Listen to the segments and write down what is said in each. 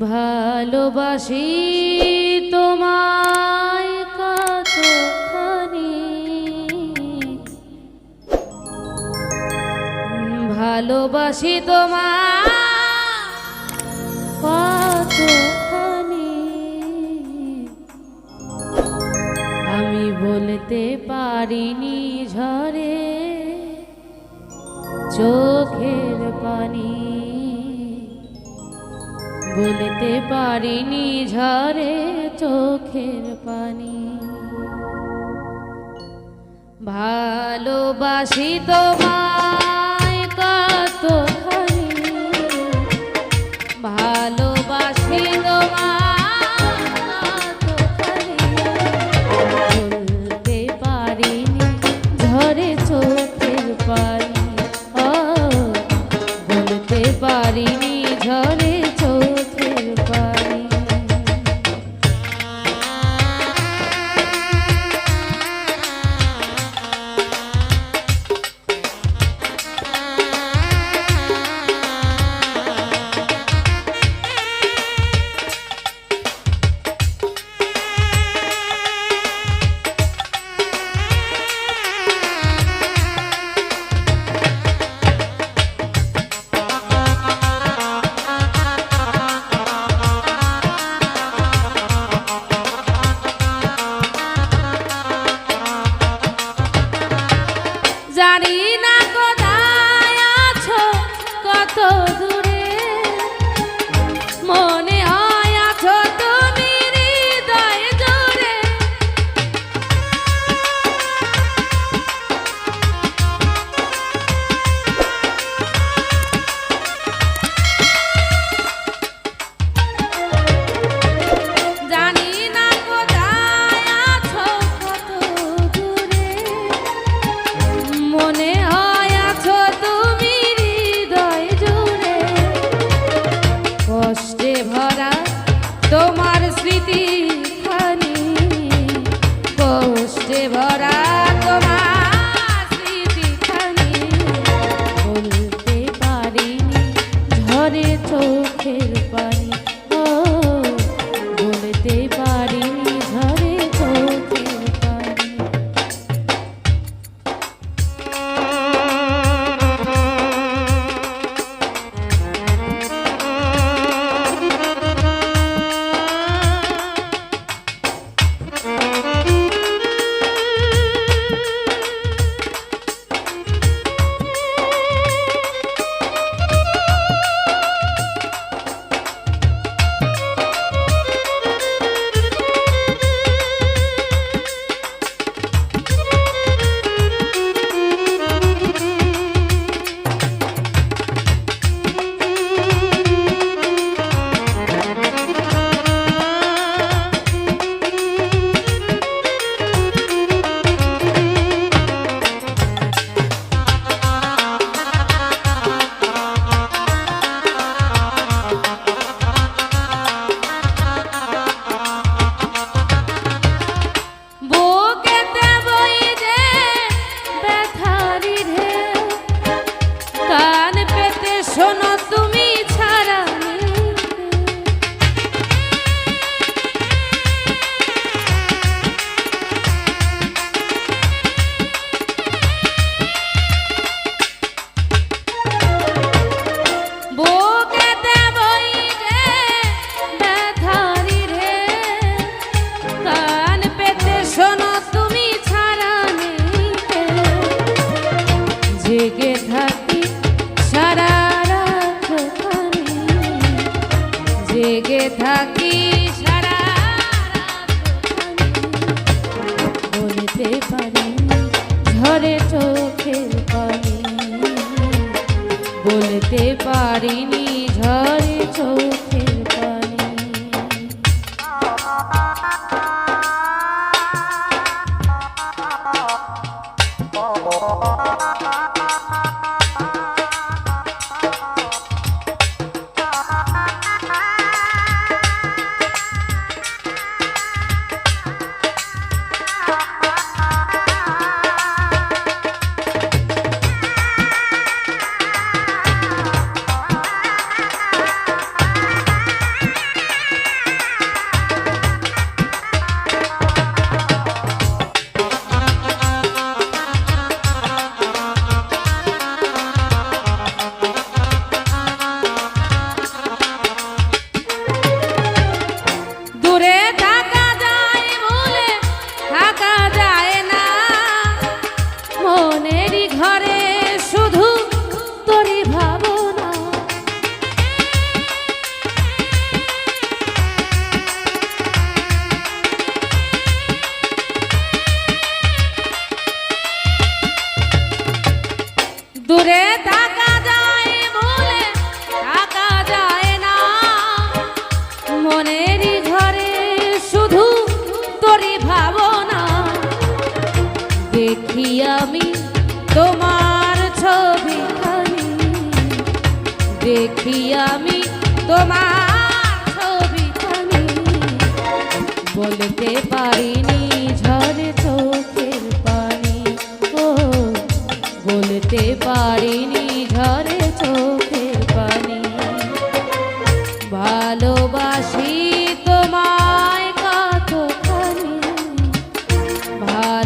ভালোবাসি তোমায় কতখানি। ভালোবাসি তোমায় কতখানি। আমি বলতে পারিনি ঝরে চোখের পানি। ভুলতে পারিনি ঝরে চোখের পানি। ভালোবাসি তোমার থাকি সারা বলতে পারি ঝরে চোখের পানি। বলতে পারিনি ঝরে চোখ মনেরই ঝরে শুধু তোরই ভাবনা। দেখি আমি তোমার ছবি খানি। দেখি আমি তোমার ছবি খানি। বলতে পারিনি ঝরে চোখের পানি। ও, বলতে পারিনি ঝরে চোখ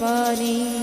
funny.